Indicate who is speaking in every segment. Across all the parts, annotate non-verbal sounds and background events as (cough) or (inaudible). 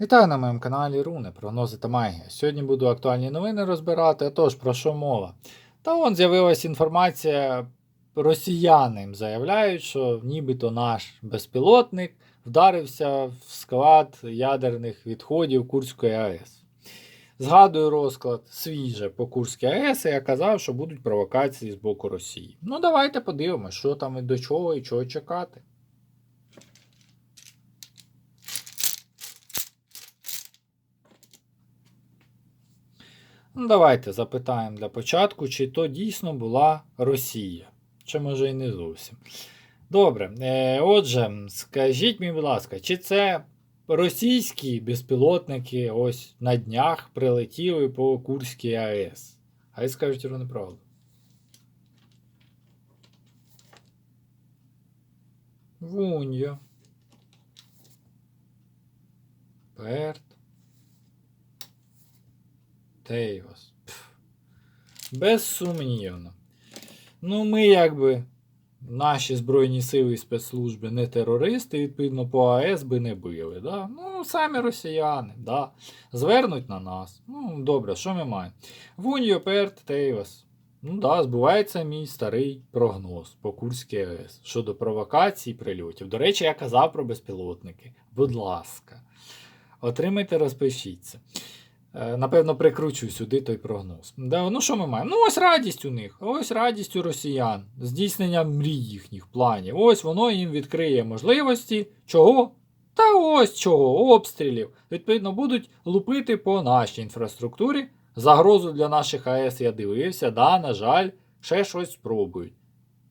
Speaker 1: Вітаю на моєму каналі Руни, прогнози та магія. Сьогодні буду актуальні новини розбирати, а тож про що мова? Та вон з'явилася інформація, росіяни заявляють, що нібито наш безпілотник вдарився в склад ядерних відходів Курської АЕС. Згадую розклад свіже по Курській АЕС, і я казав, що будуть провокації з боку Росії. Ну давайте подивимося, що там і до чого і чого чекати. Давайте запитаємо для початку, чи то дійсно була Росія, чи може і не зовсім. Добре, е, отже, скажіть мені, будь ласка, чи це російські безпілотники ось на днях прилетіли по Курській АЕС? Хай скажуть що неправду. Вуньо. Перт. Тейвас. Безсумнівно. Ну, ми якби. Наші Збройні сили і спецслужби не терористи, відповідно, по АЕС би не били. Да? Ну, самі росіяни, да. звернуть на нас. Ну, добре, що ми маємо? Вуньо, Перт, Тейвас. Ну да, збувається мій старий прогноз по Курській АЕС щодо провокацій прильотів. До речі, я казав про безпілотники. Будь ласка, отримайте, розпишіться. Е, Напевно, прикручу сюди той прогноз. Да, ну що ми маємо? Ну, ось радість у них, ось радість у росіян, здійснення мрій їхніх планів. Ось воно їм відкриє можливості. Чого? Та ось чого, обстрілів. Відповідно, будуть лупити по нашій інфраструктурі. Загрозу для наших АЕС я дивився, да, на жаль, ще щось спробують.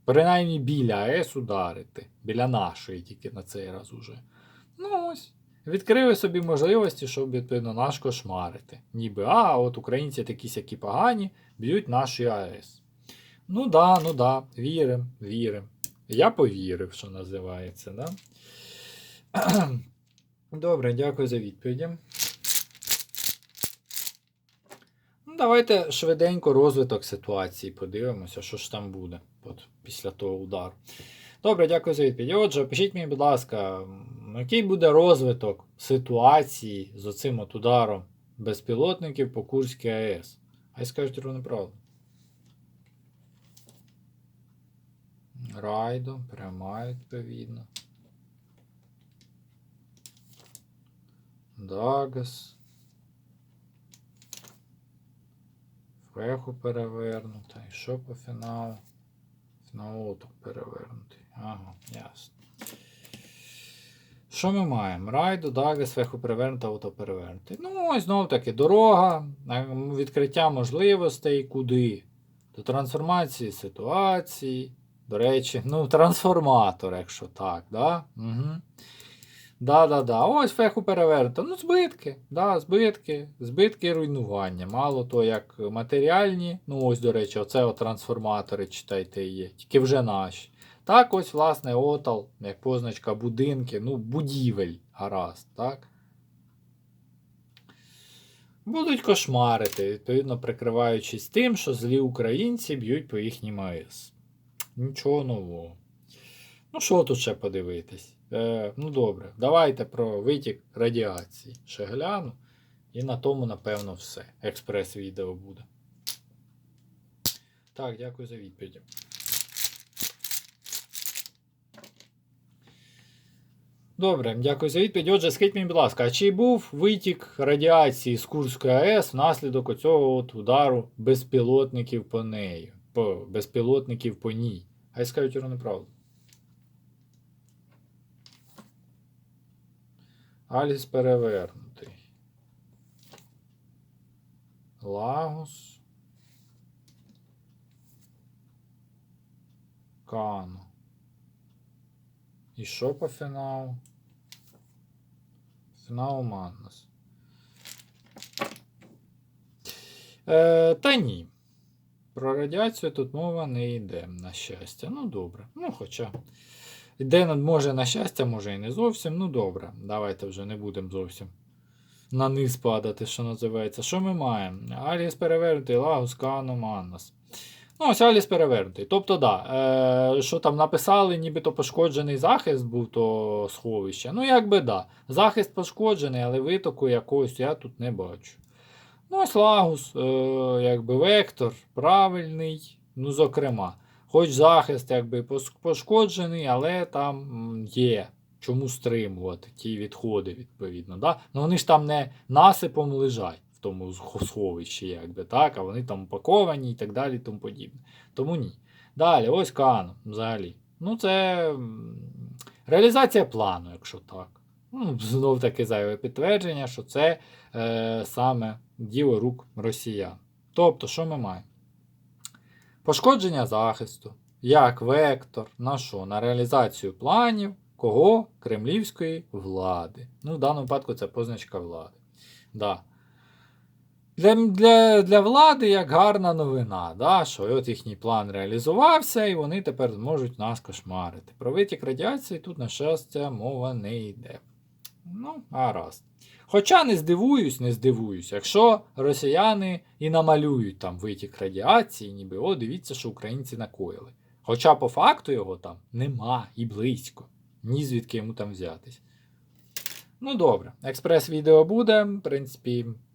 Speaker 1: Принаймні біля АЕС ударити. Біля нашої тільки на цей раз уже. Ну ось. Відкрили собі можливості, щоб відповідно наш кошмарити. Ніби, а, от українці такі сякі погані, б'ють наші АЕС. Ну да, ну да, вірим, вірим. Я повірив, що називається, да? (clears throat) Добре, дякую за відповіді. Ну, давайте швиденько розвиток ситуації подивимося, що ж там буде от, після того удару. Добре, дякую за відповідь. Отже, пишіть мені, будь ласка, м, який буде розвиток ситуації з оцим от ударом безпілотників по Курській АЕС? Хай скажуть ровно правду. Райдо, пряма відповідно. Дагас. Феху перевернута. І що по фіналу? Фінал так перевернутий. Ага, ясно. Що ми маємо? Райду, Дагас, Феху перевернута, ауто перевернутий. Ну, ось знову таки дорога, відкриття можливостей куди? До трансформації ситуації. До речі, ну, трансформатор, якщо так, да? Угу. Да-да-да. Ось феху перевернуто. Ну, збитки. Да, збитки, збитки і руйнування. Мало то, як матеріальні. Ну, ось, до речі, оце трансформатори, читайте, є. Тільки вже наші. Так, ось, власне, отал, як позначка будинки, ну, будівель, гаразд, так? Будуть кошмарити, відповідно, прикриваючись тим, що злі українці б'ють по їхнім АЕС. Нічого нового. Ну, що тут ще подивитись? Е, ну добре, давайте про витік радіації. Ще гляну. І на тому, напевно, все. Експрес-відео буде. Так, дякую за відповідь. Добре, дякую за відповідь. Отже, скажіть мені, будь ласка, а чи був витік радіації з Курської АЕС внаслідок оцього от удару безпілотників по неї? По, безпілотників по ній? Хай скажуть ровно правду. Альгіс перевернутий. Лагус. Кано. І що по фіналу? Фінал Маннас. Е, та ні. Про радіацію тут мова не йде, на щастя. Ну, добре. Ну, хоча. Йде, може, на щастя, може і не зовсім. Ну, добре. Давайте вже не будемо зовсім на низ падати, що називається. Що ми маємо? Аліс перевернутий, Лагус, Кано, Маннас. Ну, ось Аліс перевернутий. Тобто, да, е, що там написали, нібито пошкоджений захист був то сховище. Ну, якби да. Захист пошкоджений, але витоку якогось я тут не бачу. Ну, ось Лагус, е, якби вектор правильний. Ну, зокрема, хоч захист якби пошкоджений, але там є чому стримувати ті відходи, відповідно. Да? Ну вони ж там не насипом лежать тому сховищі, якби, так, а вони там упаковані і так далі, і тому подібне. Тому ні. Далі, ось Кано, взагалі. Ну, це реалізація плану, якщо так. Ну, (laughs) знов таки зайве підтвердження, що це е, саме діло рук росіян. Тобто, що ми маємо? Пошкодження захисту, як вектор на що? На реалізацію планів кого? Кремлівської влади. Ну, в даному випадку це позначка влади. Да. Для, для, для влади як гарна новина, да, що от їхній план реалізувався, і вони тепер зможуть нас кошмарити. Про витік радіації тут, на щастя, мова не йде. Ну, гаразд. Хоча не здивуюсь, не здивуюсь, якщо росіяни і намалюють там витік радіації, ніби о, дивіться, що українці накоїли. Хоча по факту його там нема і близько. Ні звідки йому там взятись. Ну добре, експрес-відео буде, в принципі,